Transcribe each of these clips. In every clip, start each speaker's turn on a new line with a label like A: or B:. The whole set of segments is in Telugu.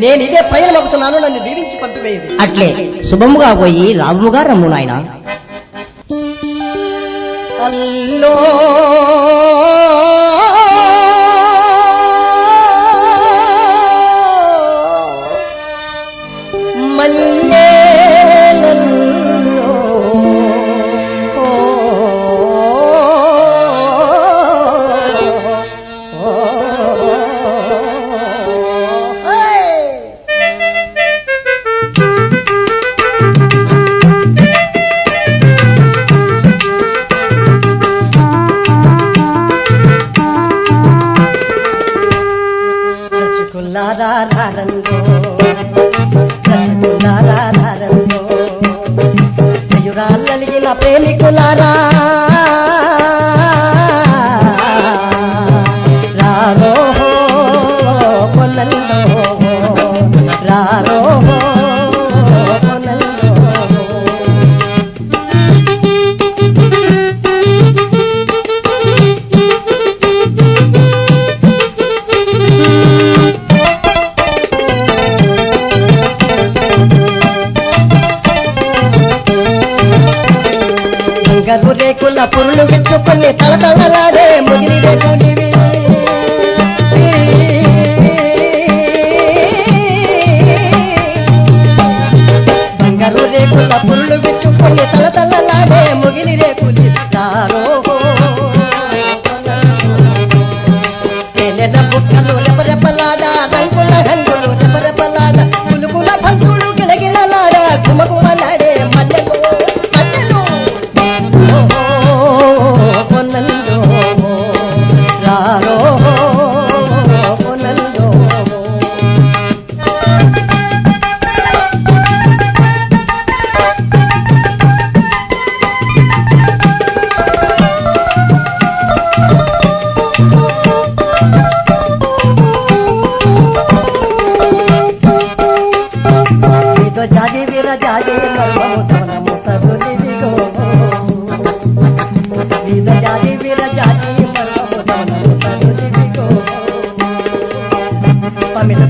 A: నేను ఇదే పైన మగుతున్నాను నన్ను దీవించి పంపివేయదు
B: అట్లే శుభముగా పోయి లాభముగా రమ్ము నాయన.
A: అల్లో కలిగిన ప్రేమికులారా. రారో కొలంలో రారో రేకుల పురులు విచ్చుకుని తలతలలాడే ముగిలి రేకులివి బంగారు రేకుల పురులు విచ్చుకుని తలతలలాడే ముగిలి రేకులి రారో తేనెల బుక్కలు రెపరెపలాడా రంగుల రంగులు రెపరెపలాడా పులుకుల పంతులు గిలగిలలాడా కుమకుమలాడే మల్లెలు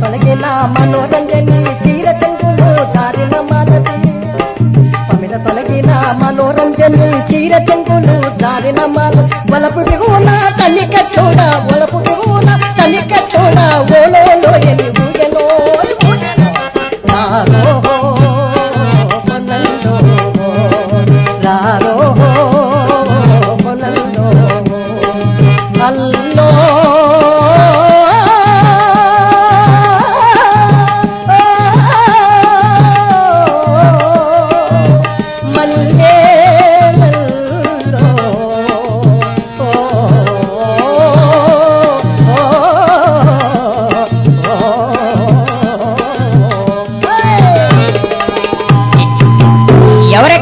A: తొలగిన మనోరంజని చీర చెంగులు దారిన మాలది పమిట తొలగిన మనోరంజని చీర చెంగులు దారిన మాల వలపు దిగున తల్లి కట్టుడ వలపు దిగున తల్లి కట్టుడ ఓలో ఎని ఊగెనో ఊగెనో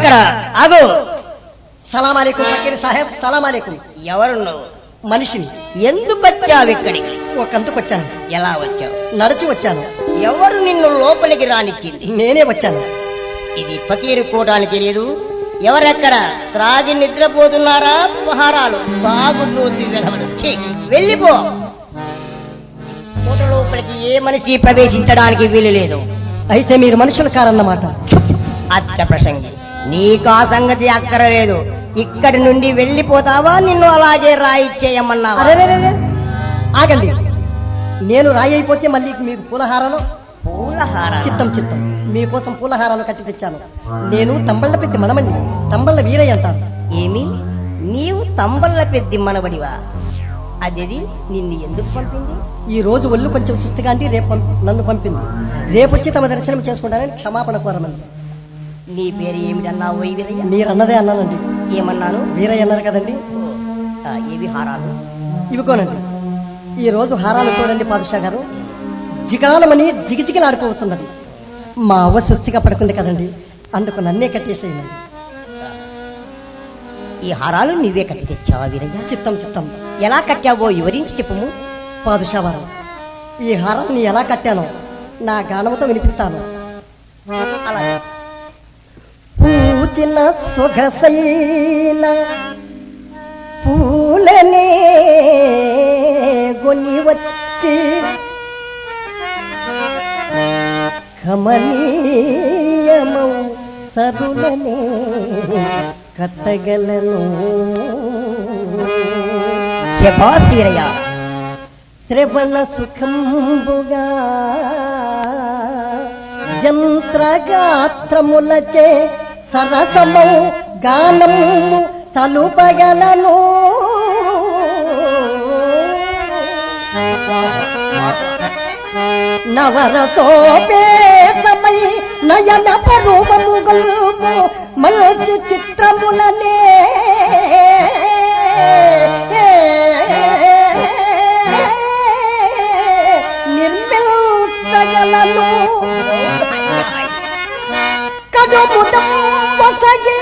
B: ఎవరెక్కడ ఆగు
A: సలాం అలైకుం ఫకీర్ సాహెబ్ సలాం అలైకుం.
B: ఎవరు నువ్వు
A: మనిషిని.
B: ఎందుకు వచ్చావు ఇక్కడికి?
A: ఒకంతకొచ్చాను
B: ఎలా వచ్చావు?
A: నడిచి వచ్చాను.
B: ఎవరు నిన్ను లోపలికి రానిచ్చింది?
A: నేనే వచ్చాను.
B: ఇది ఫకీరు కూటానికి తెలియదు. ఎవరెక్కడ? త్రాగి నిద్రపోతున్నారా పహారాలు ఛీ, వెళ్ళిపో. కూట లోపలికి ఏ మనిషి ప్రవేశించడానికి వీలు లేదు.
A: అయితే మీరు మనుషుల కారన్నమాట.
B: అత్త ప్రసంగి. నీకు ఆ సంగతి అక్కరలేదు. ఇక్కడి నుండి వెళ్ళిపోతావా? నిన్ను అలాగే రాయిచ్చేయమన్నావా
A: అరే ఆగండి. నేను రాయి అయిపోతే మళ్ళీ మీకు పూలహారాలు?
B: పూలహార
A: చిత్తం చిత్తం. మీకోసం పూలహారాలు కట్టి తెచ్చాను. నేను తంబళ్ళ పెద్ద మనమండి తంబళ్ళ వీరయ్య అంటారు.
B: ఏమి? నీవు తంబల్ల పెద్ది మనబడివా అదేది? నిన్ను ఎందుకు పంపింది?
A: ఈ రోజు ఒళ్ళు కొంచెం సుస్థిగా అంటే రేపు నన్ను పంపింది. రేపు వచ్చి తమ దర్శనం చేసుకుంటానని క్షమాపణ కోరమని.
B: నీ పేరు ఏమిటన్నావు ఓ వీరయ్య
A: మీరు అన్నదే అన్నానండి.
B: ఏమన్నాను?
A: వీరయ్య అన్నారు కదండి.
B: ఏవి హారాలు?
A: ఇవికోనండి ఈ రోజు హారాలు చూడండి పాదుషా గారు. జిగాలమని జిగిజిగిలాడిపోతున్నది మా అవ్వ సుస్థిగా పడుకుంది కదండి. అందుకు నన్నే కట్టేసేయండి.
B: ఈ హారాలు నువ్వే కట్టి తెచ్చావా వీరయ్య?
A: చిత్తం చిత్తం.
B: ఎలా కట్టావో వివరించి చెప్పుము.
A: పాదుషా వారు ఈ హారాన్ని ఎలా కట్టానో నా గానముతో వినిపిస్తాను.
B: అలా
A: పూచిన సొగసైన పూలనే గొని వచ్చి కమనీయమౌ సరులనే కట్టగలను.
B: శభాస్
A: శ్రవణ సుఖంబుగా జంత్రగాత్రములచే సరసమౌ గానము సలుపగలను నవరసోపేతమై నయన పరూపము గల్పు మంచి చిత్రములనే. కడుముదం వసగి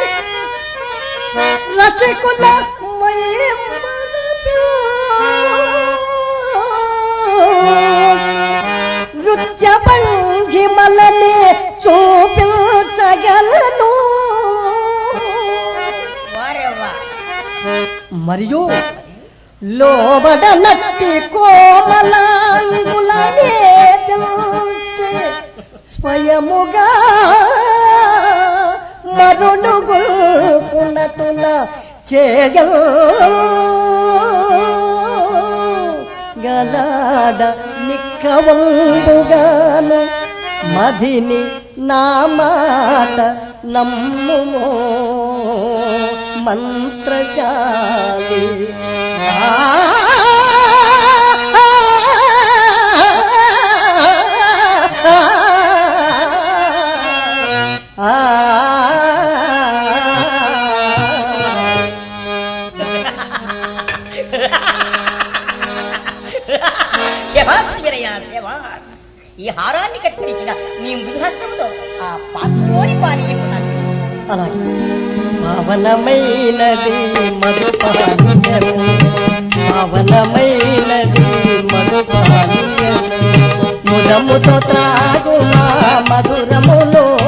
A: రసికుల నృత్య భంగిమలనే చూపించగలను మరియు లోబడ నట్టి కోమలాంగులనే స్వయముగా మరుడుగు చేయల్ గలాడ నిక్కవంబుగాను మధిని నా మాట నమ్ముమో మంత్రశాలి ఆ
B: హారాన్ని కట్టించిన నీ మృహస్తముతో ఆ పాత్రలోని పానీయం
A: అలాగే. పావనమైనది మధుపానీయము. పావనమైనది మధుపానీయము. ముదముతో త్రాగుమా మధురములో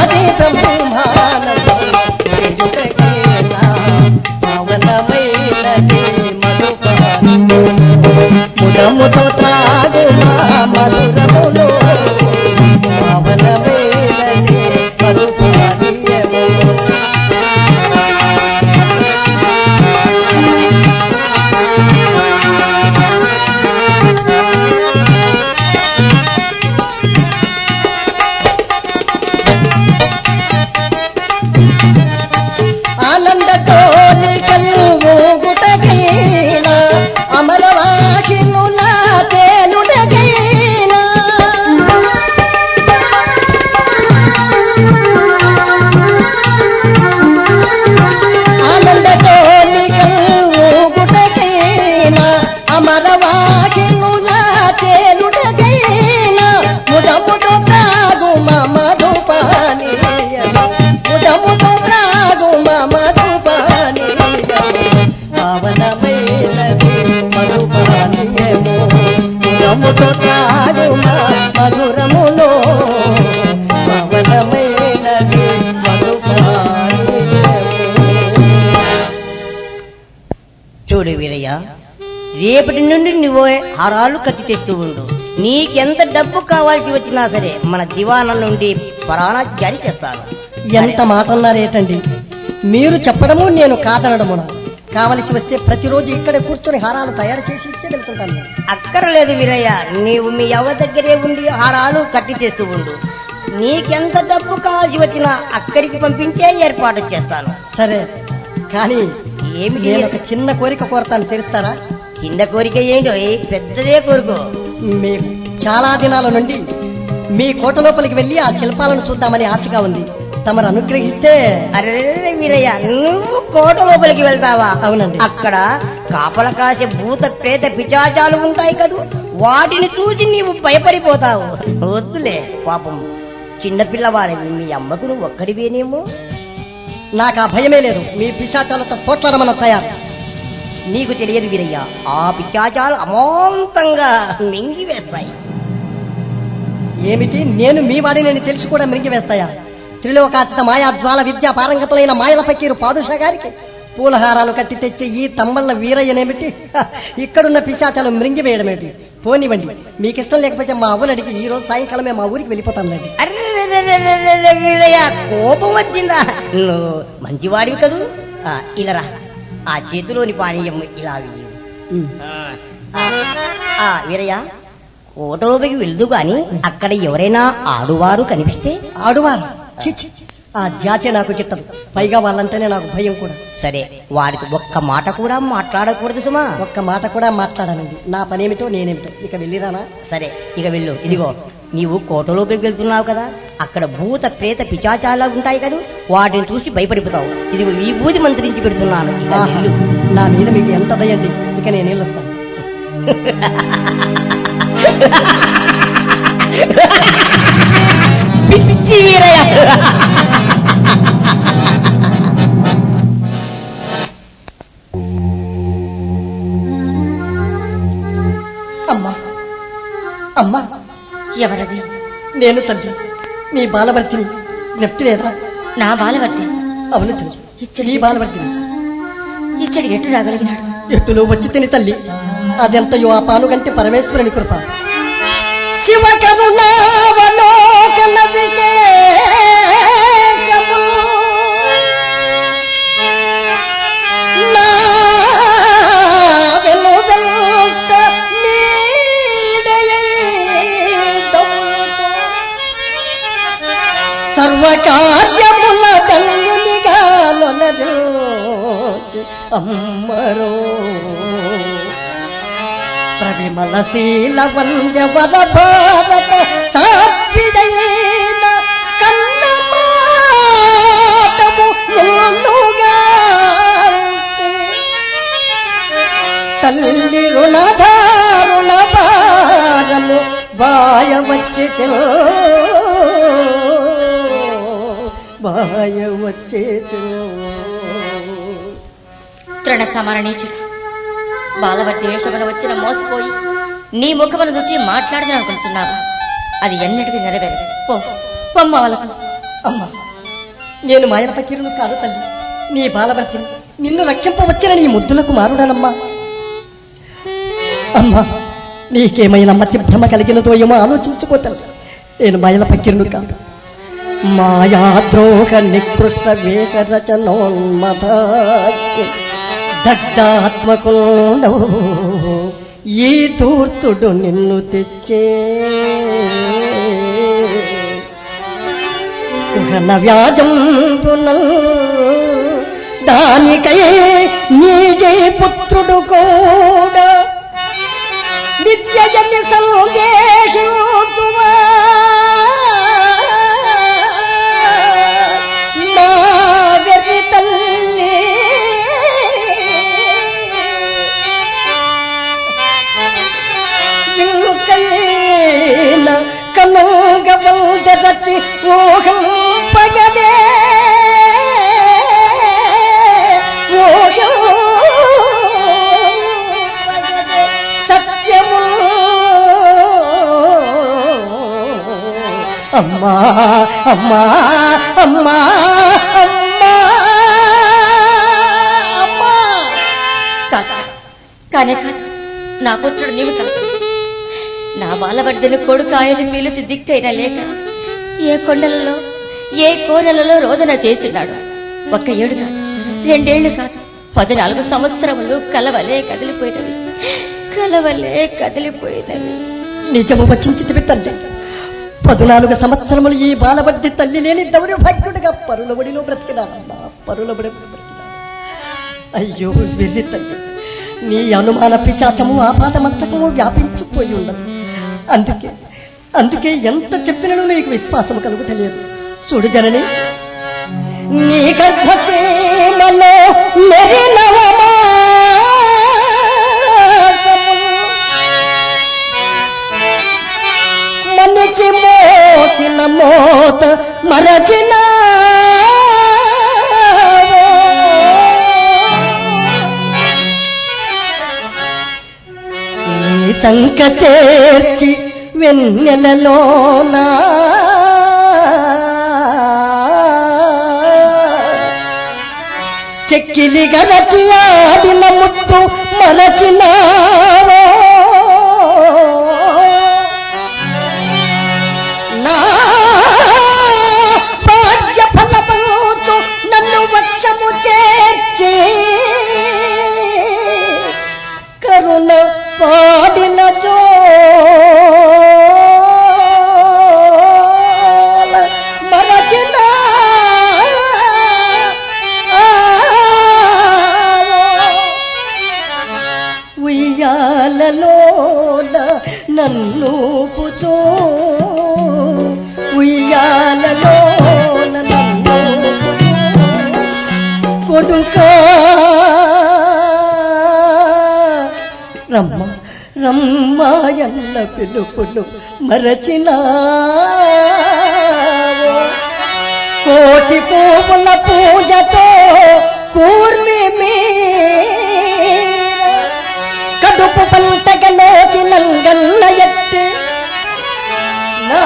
A: మది బ్రహ్మానందం. పవనమైనది మధుపానము ముదముతో త్రాగుమా మధురములో అమరవాహినుల ముదముతో తాగు మధుపానీయ ముదముతో త్రాగు మధుపానీయ పావనమైనది మధుపానీయము ముదముతో త్రాగు మధురములో
B: రేపటి నుండి నువ్వు హారాలు కట్టి తెస్తూ ఉండు. నీకెంత డబ్బు కావాల్సి వచ్చినా సరే మన దివాణం నుండి పరానా జారీ చేస్తాను
A: ఎంత మాట అన్నారేటండి మీరు చెప్పడము నేను కాదనడమున. కావలసి వస్తే ప్రతిరోజు ఇక్కడ కూర్చొని హారాలు తయారు చేసి ఇచ్చే వెళ్తుంటాను.
B: అక్కరలేదు వీరయ్య. నీవు మీ అవ్వ దగ్గరే ఉండి హారాలు కట్టి తెస్తూ ఉండు. నీకెంత డబ్బు కావాల్సి వచ్చినా అక్కడికి పంపించే ఏర్పాటు చేస్తాను.
A: సరే. కానీ నేను ఒక చిన్న కోరిక కోరతాను తెలుస్తారా?
B: చిన్న కోరిక ఏంటో ఏ పెద్దదే కోరుకో.
A: మీ చాలా దినాల నుండి మీ కోట లోపలికి వెళ్ళి ఆ శిల్పాలను చూద్దామని ఆశగా ఉంది. తమరు అనుగ్రహిస్తే
B: అరే వీరయ్య నువ్వు కోట లోపలికి వెళ్తావా?
A: అవునండి.
B: అక్కడ కాపల కాసే భూత ప్రేత పిచాచాలు ఉంటాయి కదూ. వాటిని చూసి నీవు భయపడిపోతావు. వద్దులే పాపం. చిన్నపిల్లవాడివి మీ అమ్మకు నువ్వు ఒక్కడివేనేమో?
A: నాకు ఆ భయమే లేదు. మీ పిశాచాలతో పోట్లాడమన్న తయారు.
B: నీకు తెలియదు వీరయ్య. ఆ పిచాచాలు అమాంతంగా మింగివేస్తాయి
A: ఏమిటి? నేను మీ వాడిని తెలిసి కూడా మింగివేస్తాయా త్రిలోకాతీత మాయా జ్వాల విద్యా పారంగతులైన మాయల ఫకీరు పాదుషా గారికి పూలహారాలు కట్టి తెచ్చి ఈ తమ్మళ్ళ వీరయ్యనేమిటి? ఇక్కడున్న పిశాచాలు మృంగివేయడమేమిటి పోనివ్వండి. మీకు ఇష్టం లేకపోతే మా అవ్వని అడిగి ఈ రోజు సాయంకాలమే మా ఊరికి వెళ్ళిపోతానులేండి.
B: కోపం వచ్చిందా నువ్వు మంచివాడివి కదూ ఆ, ఇలా రా ఆ చేతిలోని పానీయం ఇలా. ఆ వీరయ్య కోటలోకి వెళ్దు గాని అక్కడ ఎవరైనా ఆడువారు కనిపిస్తే?
A: ఆడువారు. ఆ జాతి నాకు చిట్టదు పైగా వాళ్ళంటేనే నాకు భయం కూడా.
B: సరే వారికి ఒక్క మాట కూడా మాట్లాడకూడదు సుమా.
A: ఒక్క మాట కూడా మాట్లాడానండి. నా పనేమిటో నేనేమిటో. ఇక వెళ్ళిరానా?
B: సరే ఇక వెళ్ళు. ఇదిగో. నీవు కోటలోకి వెళ్తున్నావు కదా? అక్కడ భూత ప్రేత పిచాచాలా ఉంటాయి కదా? వాటిని చూసి భయపడిపోతావు. ఇదిగో ఈ బూది మంత్రించి పెడుతున్నాను.
A: నా మీద మీకు ఎంత దయండి ఇక నేను వెళ్ళొస్తాను
B: పిచ్చి వీరయ్య.
A: అమ్మా. అమ్మా.
C: ఎవరది?
A: నేను తల్లి నీ బాలవర్తిని జ్ఞప్తి లేదా
C: నా బాలవర్తి.
A: అవును తల్లి నీ బాలవర్తిని.
C: ఇచ్చడి ఎటు రాగలిగినాడు?
A: ఎత్తులో వచ్చి తిని తల్లి అదెంతయో ఆ పానుగంటి పరమేశ్వరుని కృప. శివ దంగునిగా నొనరోజు అమ్మరో. ప్రవిమల శీల వంద్య వద భారత సాత్విదైన కన్న మాటము నిన్నుగా తల్లి రుణధారుణ భారము బాయ వచ్చి బాయ వచ్చే
C: తృణ సమాన బాలవర్తి వేషమున వచ్చిన మోసపోయి నీ ముఖమును చూచి మాట్లాడదని అనుకుంటున్నావా అది ఎన్నటికీ నెరవేరదు. పో పొమ్మ వాళ్ళకు.
A: అమ్మా నేను మాయన పకీరును కాదు తల్లి. నీ బాలవర్తిని నిన్ను రక్షింపవచ్చిన నీ ముద్దులకు మారుడనమ్మా అమ్మా నీకేమైనా మతి భ్రమ కలిగినదో ఏమో ఆలోచించుకోతల్లి నేను మాయల పకీరును కాదు. మాయాద్రోహ నికృష్ట వేష రచనోన్మత దగ్ధాత్మకులు ఈ దూర్తుడు నిన్ను తెచ్చే ఘన వ్యాజంబునల్ దానికై నీజే పుత్రుడు కూడా. విద్య విద్యజతి సందేశింతువా కనుగవల్దరచి ఊహం పగదే ఊహం పగదే సత్యము. అమ్మా అమ్మా అమ్మా అమ్మా అమ్మా.
C: కాదు కానే కాదు నా పుత్రుడు నీవు కాదు నా బాలవర్ధను కొడుకాయని ఆయన పీలుచి లేక ఏ కొండలలో ఏ కోరలలో రోదన చేస్తున్నాడు? ఒక్క ఏడు కాదు రెండేళ్ళు కాదు పద్నాలుగు సంవత్సరములు కలవలే కదిలిపోయినవి. కలవలే కదిలిపోయినవి.
A: నిజము వచించితివి తల్లి. పద్నాలుగు సంవత్సరములు ఈ బాలబడ్డి తల్లి లేని దౌర్భాగ్యుడిగా పరులబడిలో బ్రతికినానమ్మా పరుల బ్రతికినా అయ్యో వెళ్ళి తల్లి. నీ అనుమాన పిశాచము ఆపాదమంతకము వ్యాపించిపోయి ఉన్నది. అందుకే అందుకే ఎంత చెప్పినను నీకు విశ్వాసం కలుగుతలేదు చూడు జనని. నీ గర్భసీమలో మనకి మోసిన మోత మరచినా సంక చేర్చి వెన్నెలలోన? చెక్కిలి గరచి ఆడిన ముత్తు మరచినావో రమ్మాయన్న పిలుపులు మరచినా కోటి పూపుల పూజతో కూర్మి కడుపు పంటగ నోచి నంగన్న ఎత్తి. నా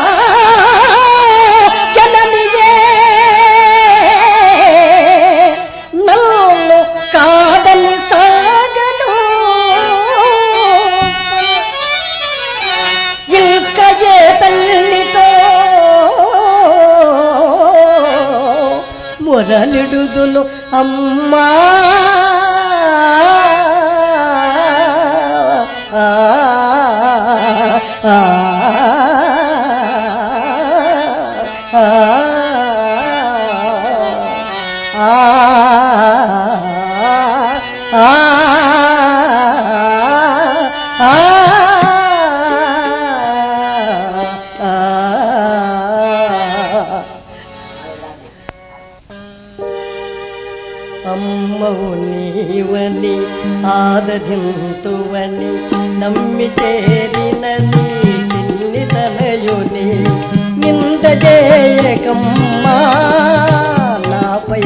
A: మొరలిడుదును అమ్మా నమ్మి చేరిన నీ చిన్ని తనయుని నింద చేయకమ్మా నాపై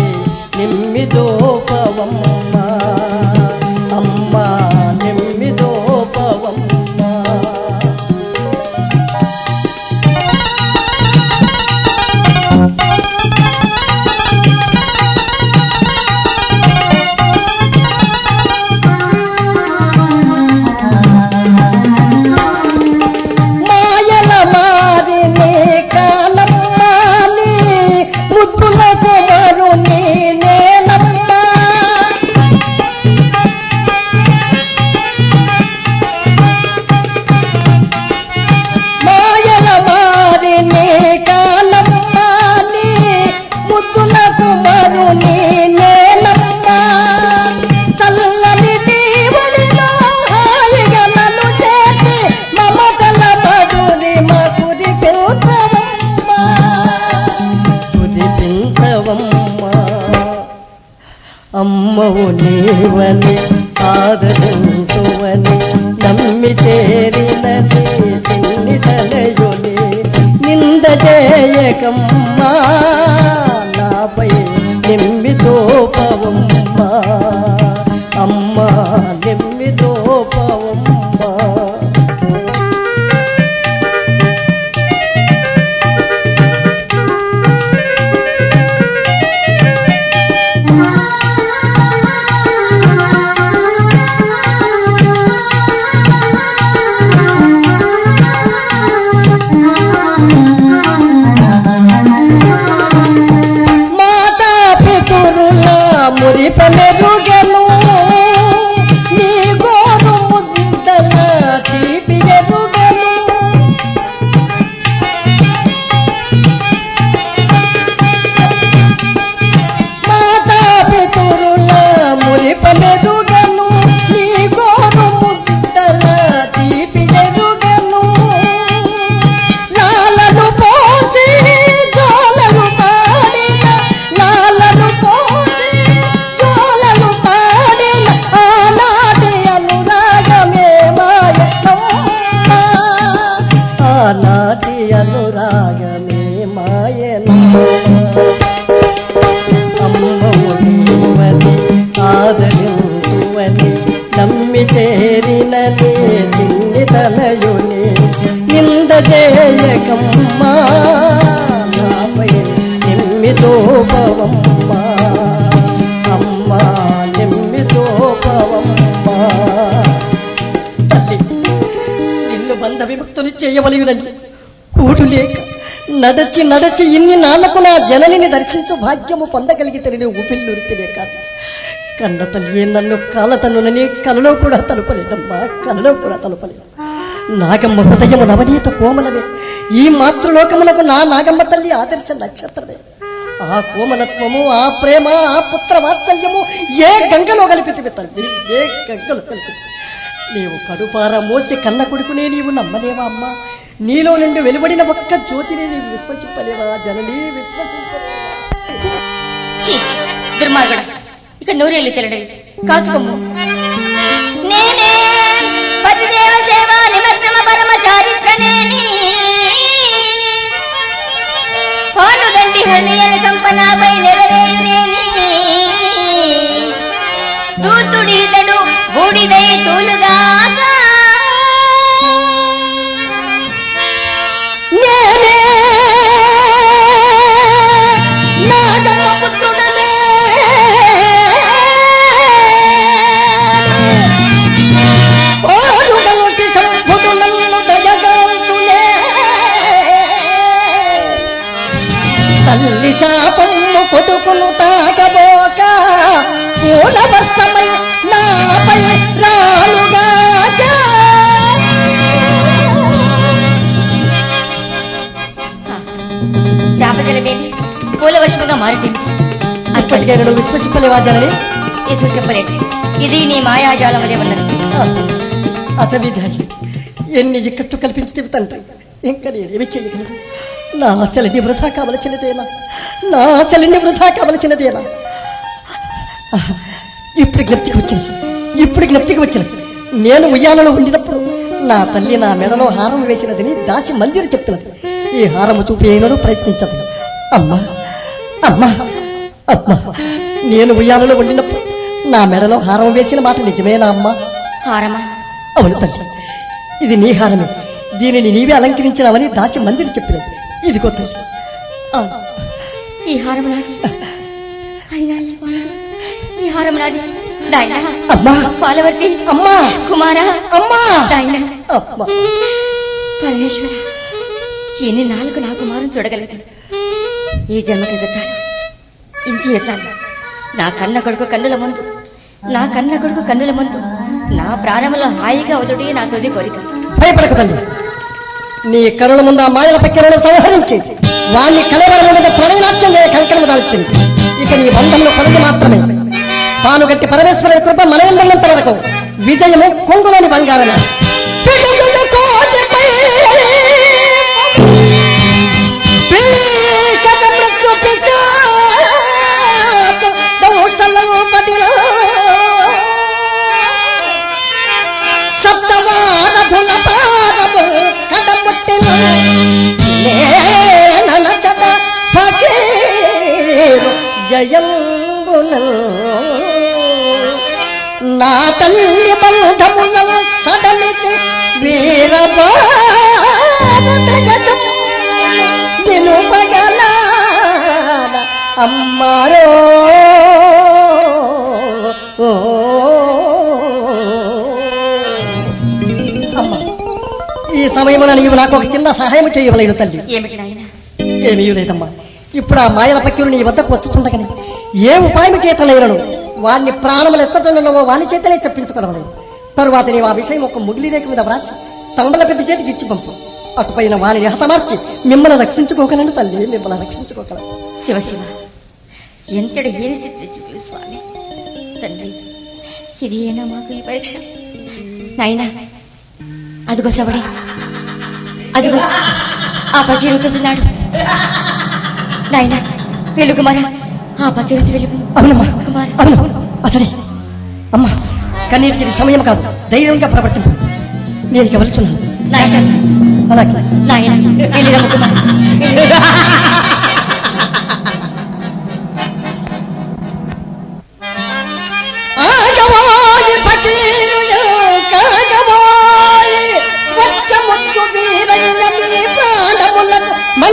A: కుమరుని నేనమ్మా చల్లని దీవుడిలో హాయిగా నన్ను చేసి మమతల మధురి మధురి పెంచవమ్మా. కురిపించవమ్మా అమ్మవు నీవని ఆదరించువని నమ్మి చేరినది చిన్ని తలయుని నింద చేయకమ్మా. అనురాగమే మాయనమ్మ ఆనాటి అనురాగమే మాయనమ్మ అమ్మము నీవని నమ్మి చేరిన నీ చిన్ని తనయుని నింద చేయకమ్మా నాపై నిమ్మితో పవమ్మా చేయవలయునని కూడు లేక నడచి నడచి ఇన్ని నాళ్ళకు నా జననిని దర్శించు భాగ్యము పొందగలిగితే నేను ఊపిల్లూరితేనే కాదు. కన్న తల్లి నన్ను కాలతనునని కలలో కూడా తలుపలేదమ్మా కలలో కూడా తలుపలేదు. నాగమ్మ హృదయము నవనీత కోమలమే ఈ మాతృలోకములకు నా నాగమ్మ తల్లి ఆదర్శ నక్షత్రమే. ఆ కోమలత్వము ఆ ప్రేమ ఆ పుత్ర వాత్సల్యము ఏ గంగలో కలిపితివి తల్లి ఏ గంగలో కలిపితివి? నీవు కడుపార మోసి కన్న కొడుకునే నీవు నమ్మలేవా అమ్మా? నీలో నుండి వెలువడిన ఒక్క జ్యోతిని నీవు విశ్వసింపలేవా? జనని విశ్వసింపలేవా
C: ఛీ, ఇక నూరేళ్ళు చెల్లడవి కాచుకోము నేనే పతిదేవ నిమగ్నమ పరమ కంపనాపై నెరవేరేని దూతుడీతడు బూడిదై
A: తూలుగా కొడుకును తాకబోక పూలవస్తమై నాపై రాలుగాక.
C: శాపజలమేమి పూల వర్షముగా మారుతుంది
A: అప్పటికే నేను విశ్వసింపలేవా జనని
C: యేసు చెప్పలేదు ఇది నీ మాయాజాలం వలె ఉన్నది
A: అతని దాని ఎన్ని ఇక్కట్టు కల్పించి తండ్రి. ఇంకా నేనేమి చేయగలను? నా ఆశలని వృధా కావలసినదేనా? నా ఆశలని వృధా కావలసినదేనా ఇప్పుడు జ్ఞప్తికి వచ్చింది ఇప్పుడు జ్ఞప్తికి వచ్చినది నేను ఉయ్యాలలో ఉండినప్పుడు నా తల్లి నా మెడలో హారం వేసినదని దాసి మందిరి చెప్పినది ఈ హారము చూపి అయినను ప్రయత్నించదు అమ్మా అమ్మా అమ్మా నేను ఉయ్యాలలో ఉండినప్పుడు నా మెడలో హారం వేసిన మాట నిజమేనా అమ్మా?
C: హారమా?
A: అవును తల్లి. ఇది నీ హారమే. దీనిని నీవే అలంకరించినావని దాచి మందిరి చెప్పినది. ఇది కొత్త
C: ఈ హారం నాది అయినా ఈ హారం నాది నాయనా
A: అమ్మా.
C: పాలవర్తి.
A: అమ్మా.
C: కుమారా.
A: అమ్మా.
C: నాయనా పరమేశ్వర ఎన్ని నాలుగు నా కుమారం చూడగలదు. ఈ జన్మకి చాలు. ఇంకే చాలు. నా కన్న కొడుకు కన్నుల ముందు. నా కన్న కొడుకు కన్నుల ముందు. నా ప్రాణంలో హాయిగా అవుతుడే నా తొలి కోరిక.
A: భయపడక తల్లి. నీ కరుణ ముందు ఆ మాయల పక్కెలను సంహరించి. వాణ్ణి కలవరం మీద ప్రళయనాట్యం చేయ కంకణం దాల్చింది. ఇక నీ బంధంలో కొలది మాత్రమే. తాను గట్టి పరమేశ్వరుని కృప మనయందన్నంత వరకు విజయము కొంగులోని బంగారమే. నేనచట ఫకీరు జయంబునల్. నా తల్లి బంధములను సడలిచి వీరబారతగతం నిలుపగల అమ్మారో. అమ్మ ఈ సమయంలో నీవు నాకు ఒక చిన్న సహాయం చేయవలేదు తల్లి.
C: ఏమిటి నాయన?
A: ఏమీ లేదమ్మా ఇప్పుడు ఆ మాయల పక్యులు నీ వద్దకు వచ్చుతుండగని ఏ ఉపాయం చేతలేరను? వాడిని ప్రాణములు ఎత్తటో వాని చేతనే చెప్పించుకోవలేదు తరువాత నీవు ఆ విషయం ఒక ముగిలి రేఖ మీద వ్రాసి తంబల పెద్ద చేతికి ఇచ్చి పంపు. అటుపైన వారిని హతమార్చి మిమ్మల్ని రక్షించుకోగలను తల్లి మిమ్మల్ని రక్షించుకోగలను.
C: శివ శివ. ఎంతటి ఏ స్థితి తెచ్చింది స్వామి. తండ్రి ఇది ఏనా మాకు ఈ పరీక్ష? నాయనా అదిగో సవడి అదిగో ఆ పతిరుతున్నాడు నాయనా వెళ్ళు కుమార ఆ పతిరుతి వెలుగు.
A: అవునమ్మా
C: కుమార
A: అవును అతనే. అమ్మా కన్నీటికి ఇది సమయం కాదు. ధైర్యంగా ప్రవర్తింపు. నేను వెళ్తున్నాను
C: నాయనా.
A: అలాగే.
C: నాయనా వెళ్ళిరమ్మ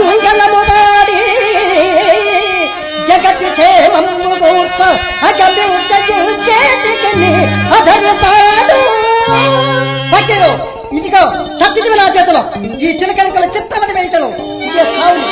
A: మంగళము పాడి జగతి క్షేమము గూర్చ అగమించేటికి పాడు. పట్టిరు ఇదిగో చచ్చిదివి నా చేతిలో ఈ చిలకలకల చిత్రమది వేయటను ఇదే సాగు